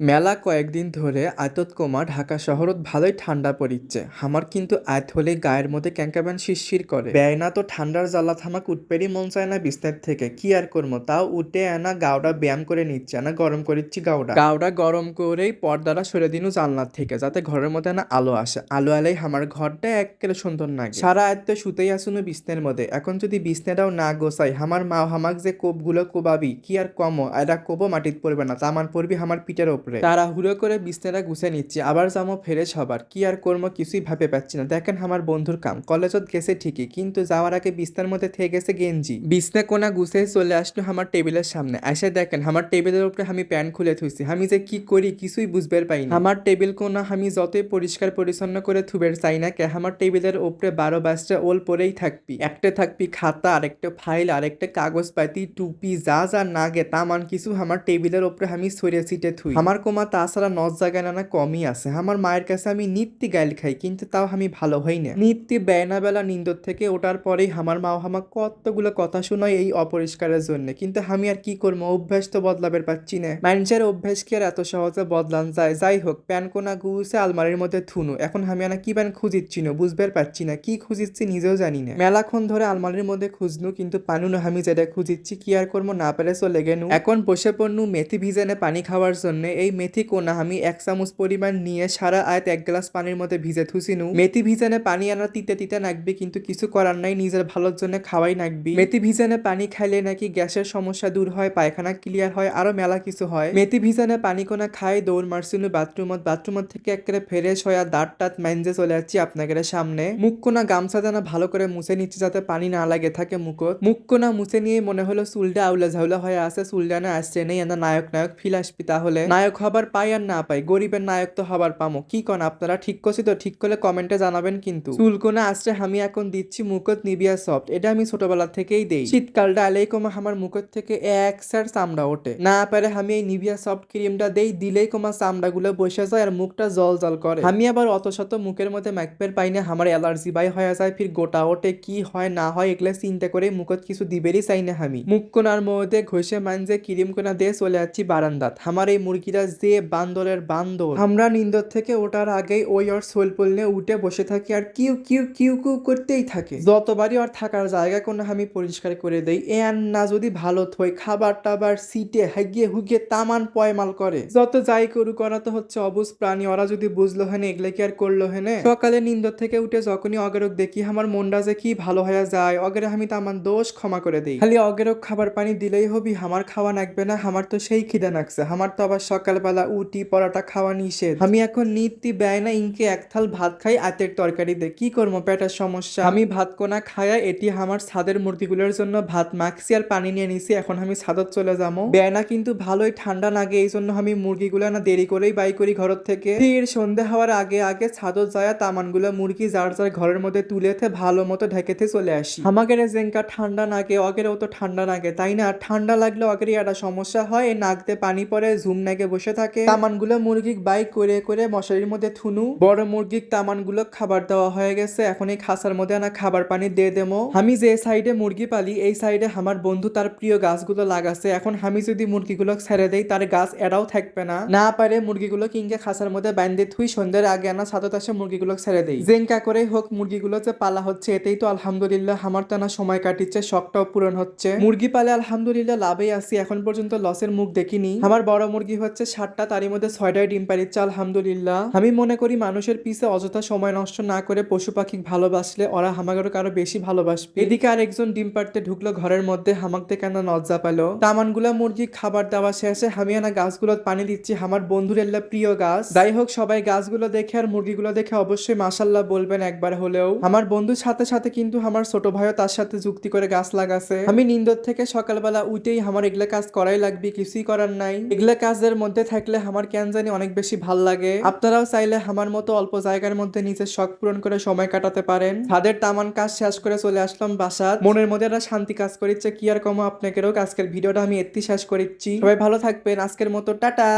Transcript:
মেলা কয়েকদিন ধরে আয়তত কমা ঢাকা শহরত ভালোই ঠান্ডা পড়িচ্ছে। আমার কিন্তু আয়ত হলে গায়ের মধ্যে ক্যাঙ্কাব্যান শিরশির করে। ব্যয় না তো ঠান্ডার জ্বালা থামাক উঠপেরই মন চায় না বিস্তার থেকে। কি আর করব? তাও উঠে আনা গাওটা ব্যায়াম করে নিচ্ছে না গরম করিচ্ছি গাওটা গাওটা গরম করেই পর্দাটা সরে দিনু জানলার থেকে, যাতে ঘরের মধ্যে না আলো আসে। আলো আলেই আমার ঘরটা একেবারে সুন্দর লাগে সারা আয়ত্তে শুতেই আসুন বিছনের মধ্যে। এখন যদি বিছনাটাও না গোসাই আমার মা হামাক যে কোপগুলো কোবাবি, কি আর কমো? এরা কোবো মাটিত পড়বে না তামান পড়বি আমার পিঠের ওপরে। তাড়াহুড়ো করে বিছনাটা গুছে নিচ্ছি, আবার যাব ফেরেশ হবার। কি আর করব কিছুই ভাবে পাচ্ছি না। দেখেন আমার বন্ধুর কাম। কলেজত গেছে ঠিকই, কিন্তু যাওয়ার আগে বিছনার মধ্যে থেকে গেছে গেঞ্জি। বিছনা কোনা গুছে চলে আসলো আমার টেবিলের সামনে। এসে দেখেন, আমার টেবিলের উপরে আমি প্যান্ট খুলে থুইছি। আমি যে কি করি কিছুই বুঝবার পাই না। আমার টেবিল কোনা আমি যতই পরিষ্কার পরিচ্ছন্ন করে থুবের চাই না কে আমার টেবিলের উপরে বারো বাইশটা ওল পরেই থাকবি। একটা থাকবি খাতা, আরেকটা ফাইল, আরেকটা কাগজ পাতি, টুপি, যা যা না নাগে তামান কিছু আমার টেবিলের উপরে আমি সরিয়ে ছিটে থুই। আমার কোমা তাছাড়া নজ জায়গায় না কমই আছে। আমার মায়ের কাছে আমি নিত্যি গাইল খাই, কিন্তু তাও আমি ভালো হই না। নিত্যি বেয়না বেলা নিন্দর থেকে ওঠার পরেই আমার মা আমার কতগুলো কথা শোনায় এই অপরিষ্কারের জন্য। কিন্তু আমি আর কি করব? অভ্যাস তো বদলাবের পাচ্ছি না। মানুষের অভ্যাস কি আর এত সহজে বদলান যায়? যাই হোক, প্যান, কোনা, গুছে, আলমারির মধ্যে থুনু। এখন আমি আনা কি প্যান খুঁজিচ্ছি না? বুঝবার পারছি না। কি খুঁজিচ্ছি নিজেও জানি না। মেলাক্ষণ ধরে আলমারির মধ্যে খুঁজনু, কিন্তু পানু না, আমি যেটা খুঁজিচ্ছি কি আর করব না পেরে চলে গেনু। এখন বসে পড়নু মেথি ভিজানে পানি খাওয়ার জন্য। এই মেথি কোনা, আমি এক চামচ পরিমাণ নিয়ে সারা আয়ত এক গ্লাস পানির মধ্যে ভিজে থুসিনু মেথি ভিজানে পানি আনা তিতে তিতে নাকবি কিন্তু কিছু করার নাই নিজের ভালোর জন্য খাওয়াই নাকবি মেথি ভিজানে পানি খাইলে নাকি গ্যাসের সমস্যা দূর হয়, পায়খানা ক্লিয়ার হয় আরও মেলা কিছু হয়। মেথি ভিজানে পানি কোনা খাই দৌড় মারছিনু বাথরুমত বাথরুমত থেকে একেবারে ফ্রেশ হয়ে দাঁত টাত মাইনজে চলে যাচ্ছি আপনাদের সামনে। মুখ কোনা গামছা জানা ভালো করে মুছে নিচ্ছি যাতে পানি না লাগে থাকে মুখত। মুখ কোনা মুছে নিয়ে মনে হলো চুলটা আউলা ঝাউলা হয়ে আছে, চুলটা না আসছে নেই নায়ক নায়ক ফিল আসবি তাহলে। নায়ক হবার পাই আর না পাই, গরিবের নায়ক তো হবার পামো। কি কন আপনারা? ঠিক করছি তো, ঠিক করলে কমেন্টে জানাবেন কিন্তু। চুলকোনা আসছে আমি এখন দিচ্ছি মুখত নিবিয়া সফট এটা আমি ছোটবেলা থেকেই দেই। শীতকালটা আলেই কমা আমার মুখত থেকে এক সার চামড়া ওঠে। না পারে আমি এই নিবিয়া সফট ক্রিমটা দেই, দিলেই কমা চামড়া গুলো বসে যায় আর মুখটা জল জল করে। আমি আবার অত শত মুখের মধ্যে মাইকপের পাই না, আমার অ্যালার্জি বাই হয়ে যায়, ফির গোটা ওঠে, কি হয় না হয় এগুলো চিন্তা করে মুখত কিছু দিবেরই চাই না আমি। মুখ কোনার মধ্যে ঘষে মানজে ক্রিম কোনা দিয়ে চলে যাচ্ছি বারান্দাত। আমার এই মুরগিটা যে বান্দরের বান্দর। আমরা নিন্দর থেকে ওঠার আগেই ওই ওর সোলপোল নিয়ে উঠে বসে থাকি আর কিউ কিউ কিউ কিউ করতেই থাকে। যতবারই ওর থাকার জায়গা কোনো আমি পরিষ্কার করে দেই, এ আর না যদি ভালো থই, খাবার টাবার, সিটে হাগিয়ে হুগিয়ে তামান পয়মাল করে। যত যাই করুক, ওরা তো হচ্ছে অবুজ প্রাণী, ওরা যদি বুঝলো হেনে, এগুলো কি আর করল হেনে? সকালে নিন্দর থেকে উঠে যখনই অগেরক দেখি, আমার মনটা যে কি ভালো হয়ে যায়, অগেরে আমি তামান দোষ ক্ষমা করে দিই। খালি অগেরক খাবার পানি দিলেই হবি, আমার খাওয়া লাগবে না, আমার তো সেই খিদে নাকছে, আমার তো আবার সকালবেলা উটি পরোটা খাওয়া নিষেধ। আমি এখন নিত্যি ব্যয় না, ইনকে এক থাল ভাত খাই, আতের তরকারি দে কি করব, পেটের সমস্যা? আমি ভাত কোনা খায়া এটি আমার ছাদের মুরগিগুলোর জন্য ভাত মাখছি আর পানি নিয়ে নিছি, এখন আমি ছাদত চলে যাব ব্যয় না কিন্তু ভালোই ঠান্ডা লাগে এই জন্য আমি মুরগিগুলো না দেরি করেই বাই করি ঘর থেকে। ফির সন্ধে হওয়ার আগে আগে ছাদত যায় তামানগুলো মুরগি যার যার ঘরের মধ্যে তুলেতে ভালো মতো ঢেকেতে চলে আসি। আমাকে জেঙ্কা ঠান্ডা নাগে, অগেরেও তো ঠান্ডা লাগে তাই না? ঠান্ডা লাগলে অগেরই একটা সমস্যা হয় নাকতে পানি পরে ঝুম নাগে বসে থাকে। তামানগুলো মুরগি বাইক করে করে মশারির মধ্যে থুনু। বড় মুরগির তামানগুলো খাবার দেওয়া হয়ে গেছে। এখন এই খাসার মধ্যে আনা খাবার পানি দিয়ে দেবো। আমি যে সাইডে মুরগি পালি এই সাইডে আমার বন্ধু তার প্রিয় গাছগুলো লাগাছে। এখন আমি যদি মুরগিগুলো ছেড়ে দেই তার গাছ এরাও থাকবে না। না পারে মুরগিগুলো কিংকে খাসার মধ্যে বাইন্দে থুই সন্ধ্যের আগে আনা সাদত আসে মুরগিগুলো ছেড়ে দেই। জেঙ্কা করে হোক মুরগিগুলো যে পালা হচ্ছে এতেই তো আলহামদুলিল্লাহ আমার তো না সময় কাটিচ্ছে শখটাও পূরণ হচ্ছে। মুরগি পালে আলহামদুলিল্লাহ লাভেই আছি। এখন পর্যন্ত লসের মুখ দেখিনি। আমার বড় মুরগি হচ্ছে ষাটটা তারই মধ্যে ছয়টায় ডিম পারিচ্ছে আলহামদুলিল্লাহ। আমি মনে করি মানুষের পিছে অযথা সময় নষ্ট না করে পশু পাখি ভালোবাসলে ওরা হামাগেরও কারও বেশি ভালোবাসবে। এদিকে আর একজন ডিম পাড়তে ঢুকলো ঘরের মধ্যে হামাকতে কেন নজ্জা পেল? তামানগুলা মুরগি, খাবার দেওয়া শেষে আমি আনা গাছগুলো পানি দিচ্ছি আমার বন্ধুর এল্লা প্রিয় গাছ। যাই হোক সবাই গাছগুলো দেখে আর মুরগিগুলো দেখে অবশ্যই মাসাল্লাহ বলবেন একবার হলেও। আমার বন্ধুর সাথে সাথে কিন্তু আমার ছোট ভাইও তার সাথে যুক্তি করে গাছ লাগাছে। আমি নিন্দর থেকে সকালবেলা উঠেই আমার এগুলা কাজ করাই লাগবে, কিছুই করার নাই। এগুলা কাজের মধ্যে থাকলে আমার কেন জানি অনেক বেশি ভালো লাগে। আপনারাও চাইলে আমার মতো অল্প জায়গার মধ্যে নিজের শখ পূরণ করে সময় কাটাতে পারেন। তাদের তামান কাজ শেষ করে চলে আসলাম বাসা মনের মধ্যে একটা শান্তি কাজ করিচ্ছে, কি আর কমো আপনাকেরও। আজকের ভিডিওটা আমি এত্তি শেষ করিচ্ছি। সবাই ভালো থাকবেন। আজকের মতো, টাটা!